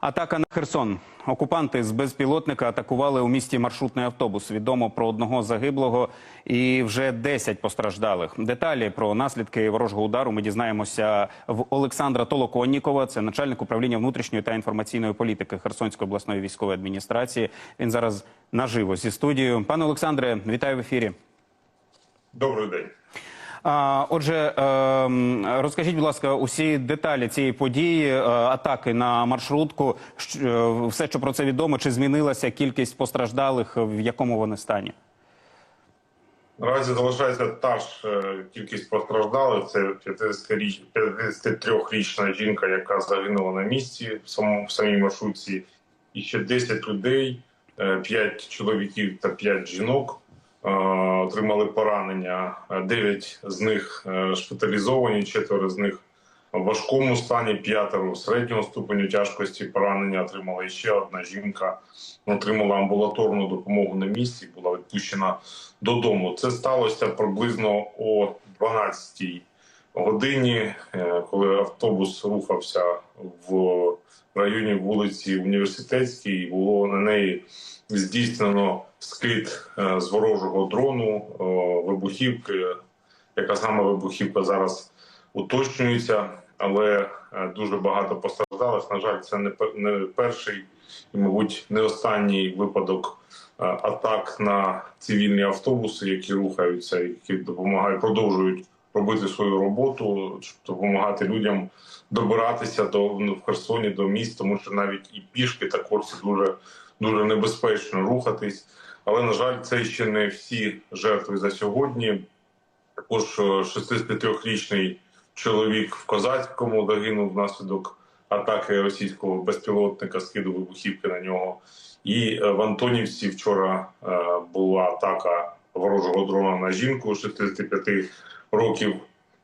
Атака на Херсон. Окупанти з безпілотника атакували у місті маршрутний автобус. Відомо про одного загиблого і вже 10 постраждалих. Деталі про наслідки ворожого удару ми дізнаємося в Олександра Толоконнікова. Це начальник управління внутрішньої та інформаційної політики Херсонської обласної військової адміністрації. Він зараз наживо зі студією. Пане Олександре, вітаю в ефірі. Добрий день. Отже, ем, розкажіть, будь ласка, усі деталі цієї події, е, атаки на маршрутку, е, все, що про це відомо, чи змінилася кількість постраждалих, в якому вони стані? Наразі залишається та ж е, кількість постраждалих. Це 50-річ- 53-річна жінка, яка загинула на місці в самому в самій маршрутці, і ще 10 людей, 5 чоловіків та 5 жінок отримали поранення. Дев'ять з них е, шпиталізовані, четверо з них в важкому стані, п'ятеро середнього ступеню тяжкості поранення отримала ще одна жінка. Отримала амбулаторну допомогу на місці, була відпущена додому. Це сталося приблизно о 12 годині, е, коли автобус рухався в районі вулиці Університетській. Було на неї здійснено скид е, з ворожого дрону е, вибухівки. Яка саме вибухівка зараз уточнюється, але дуже багато постраждалих. На жаль, це не пер- перший і, мабуть, не останній випадок атак на цивільні автобуси, які рухаються, які допомагають, продовжують робити свою роботу, щоб допомагати людям добиратися до ну, в Херсоні до міст, тому що навіть і пішки також це дуже дуже небезпечно рухатись. Але на жаль, це ще не всі жертви за сьогодні. Також е, 63-річний чоловік в Козацькому загинув внаслідок атаки російського безпілотника, скиду вибухівки на нього. І е, в Антонівці вчора е, була атака ворожого дрона на жінку 65 років.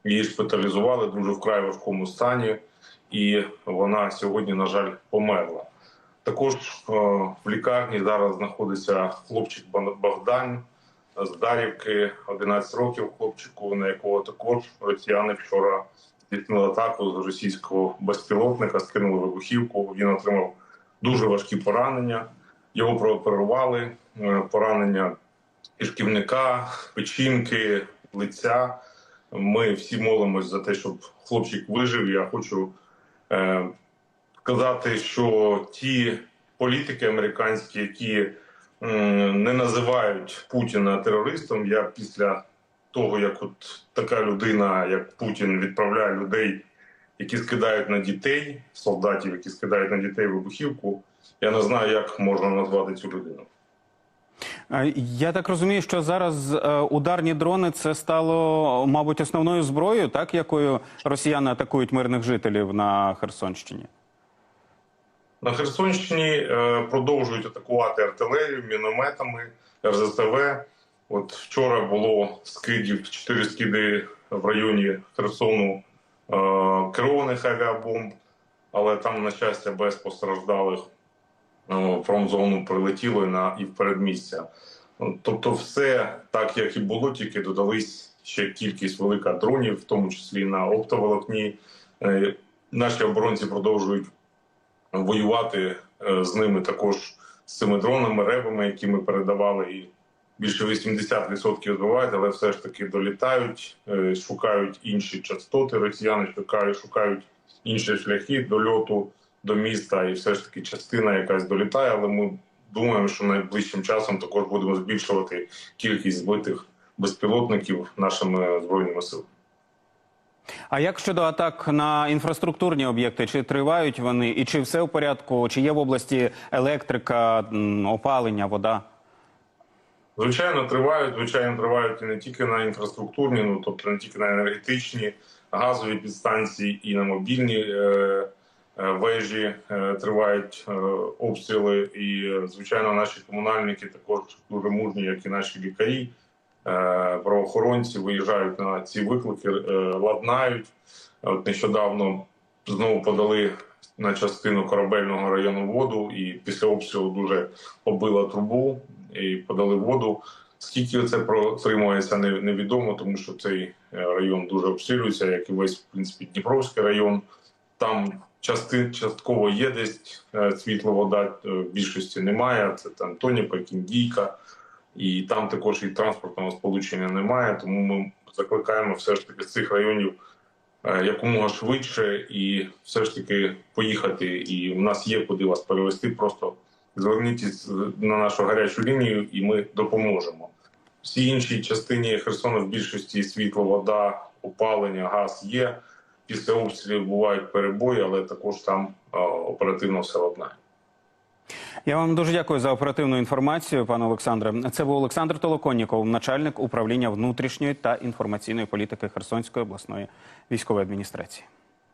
Її шпиталізували дуже вкрай важкому стані, і вона сьогодні, на жаль, померла. Також е, в лікарні зараз знаходиться хлопчик Богдан з Дарівки, 11 років хлопчику, на якого також росіяни вчора здійснили атаку з російського безпілотника, скинули вибухівку. Він отримав дуже важкі поранення. Його прооперували. е, Поранення кишківника, печінки, лиця. Ми всі молимось за те, щоб хлопчик вижив. Я хочу е, сказати, що ті політики американські, які м, не називають Путіна терористом, я після того, як от така людина, як Путін, відправляє людей, які скидають на дітей, солдатів, які скидають на дітей вибухівку, я не знаю, як можна назвати цю людину. Е, Я так розумію, що зараз е, ударні дрони це стало, мабуть, основною зброєю, так якою росіяни атакують мирних жителів на Херсонщині. На Херсонщині е, продовжують атакувати артилерію, мінометами, РЗСВ. От вчора було скидів, чотири скиди в районі Херсону керованих авіабомб, але там, на щастя, без постраждалих в промзону прилетіло і на і в передмістя. Ну, Тобто, все так, як і було, тільки додались ще кількість велика дронів, в тому числі на оптоволокні. Е, Наші оборонці продовжують воювати е, з ними також з цими дронами, ребами, які ми передавали, і більше 80% збивають, але все ж таки долітають, е, шукають інші частоти. Росіяни шукають, шукають інші шляхи дольоту до міста, і все ж таки частина якась долітає. Але ми думаємо, що найближчим часом також будемо збільшувати кількість збитих безпілотників нашими збройними силами. А як щодо атак на інфраструктурні об'єкти? Чи тривають вони, і чи все в порядку? Чи є в області електрика, опалення, вода? Звичайно, тривають. Звичайно, тривають і не тільки на інфраструктурні, ну тобто не тільки на енергетичні, газові підстанції і на мобільні е, вежі е, тривають е, обстріли. І е, звичайно, наші комунальники також дуже мужні, як і наші лікарі, е, правоохоронці виїжджають на ці виклики, е, ладнають. От нещодавно знову подали на частину корабельного району воду, і після обстрілу дуже побила трубу і подали воду. Скільки це протримується, не- невідомо, тому що цей е, район дуже обстрілюється, як і весь в принципі Дніпровський район. Там частин частково є десь е, світло, вода е, в більшості немає. Це там Тоніка, Кіндійка, і там також і транспортного сполучення немає. Тому ми закликаємо все ж таки з цих районів е, якомога швидше і все ж таки поїхати. І в нас є куди вас перевести. Просто зверніть на нашу гарячу лінію, і ми допоможемо. Всі іншій частині Херсона в більшості світло, вода, опалення, газ є. Після обстрілів бувають перебої, але також там оперативно все ладнає. Я вам дуже дякую за оперативну інформацію, пане Олександре. Це був Олександр Толоконніков, начальник управління внутрішньої та інформаційної політики Херсонської обласної військової адміністрації.